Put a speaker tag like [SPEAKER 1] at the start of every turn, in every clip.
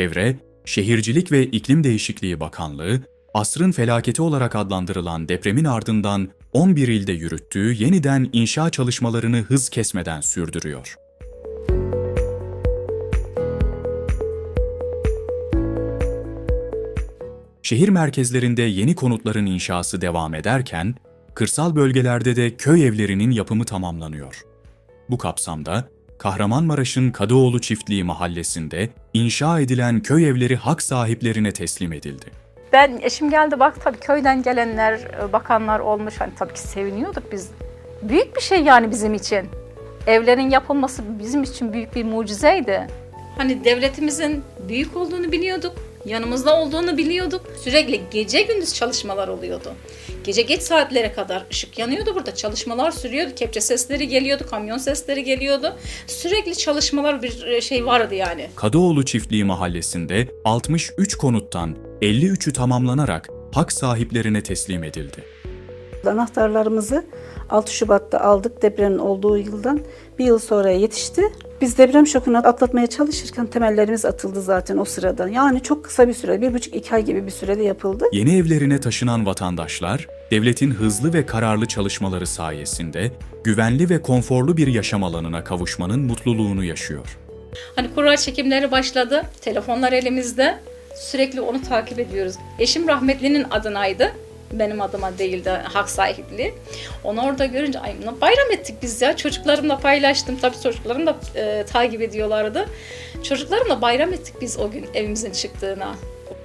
[SPEAKER 1] Çevre, Şehircilik ve İklim Değişikliği Bakanlığı, asrın felaketi olarak adlandırılan depremin ardından 11 ilde yürüttüğü yeniden inşa çalışmalarını hız kesmeden sürdürüyor. Şehir merkezlerinde yeni konutların inşası devam ederken, kırsal bölgelerde de köy evlerinin yapımı tamamlanıyor. Bu kapsamda Kahramanmaraş'ın Kadıoğlu Çiftliği mahallesinde inşa edilen köy evleri hak sahiplerine teslim edildi.
[SPEAKER 2] Ben eşim geldi bak tabii köyden gelenler, e, bakanlar olmuş. Hani tabii ki seviniyorduk biz. Büyük bir şey yani bizim için. Evlerin yapılması bizim için büyük bir mucizeydi. Hani devletimizin büyük olduğunu biliyorduk. Yanımızda olduğunu biliyorduk. Sürekli gece gündüz çalışmalar oluyordu. Gece geç saatlere kadar ışık yanıyordu burada. Çalışmalar sürüyordu. Kepçe sesleri geliyordu, kamyon sesleri geliyordu. Sürekli çalışmalar bir e, şey vardı yani.
[SPEAKER 1] Kadıoğlu Çiftliği mahallesinde 63 konuttan 53'ü tamamlanarak hak sahiplerine teslim edildi.
[SPEAKER 3] Anahtarlarımızı 6 Şubat'ta aldık depremin olduğu yıldan. Bir yıl sonra yetişti. Biz deprem şokunu atlatmaya çalışırken temellerimiz atıldı zaten o sırada. Yani çok kısa bir süre, bir buçuk iki ay gibi bir sürede yapıldı.
[SPEAKER 1] Yeni evlerine taşınan vatandaşlar, devletin hızlı ve kararlı çalışmaları sayesinde güvenli ve konforlu bir yaşam alanına kavuşmanın mutluluğunu yaşıyor.
[SPEAKER 2] Hani kura çekimleri başladı. Telefonlar elimizde. Sürekli onu takip ediyoruz. Eşim rahmetlinin adınaydı. Benim adıma değil de hak sahipliği. Onu orada görünce ay bayram ettik biz ya. Çocuklarımla paylaştım. Tabii çocuklarım da e, takip ediyorlardı. Çocuklarımla bayram ettik biz o gün evimizin çıktığına.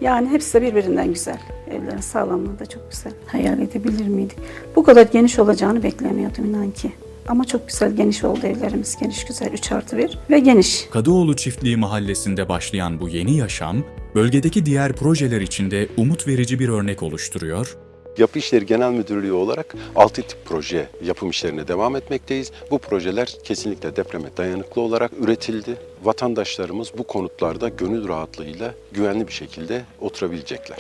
[SPEAKER 3] Yani hepsi de birbirinden güzel. Evlerin sağlamlığı da çok güzel. Hayal edebilir miydik? Bu kadar geniş olacağını beklemiyordum inan ki. Ama çok güzel geniş oldu evlerimiz. Geniş güzel 3 artı 1 ve geniş.
[SPEAKER 1] Kadıoğlu Çiftliği mahallesinde başlayan bu yeni yaşam, bölgedeki diğer projeler için de umut verici bir örnek oluşturuyor
[SPEAKER 4] Yapı İşleri Genel Müdürlüğü olarak 6 tip proje yapım işlerine devam etmekteyiz. Bu projeler kesinlikle depreme dayanıklı olarak üretildi. Vatandaşlarımız bu konutlarda gönül rahatlığıyla güvenli bir şekilde oturabilecekler.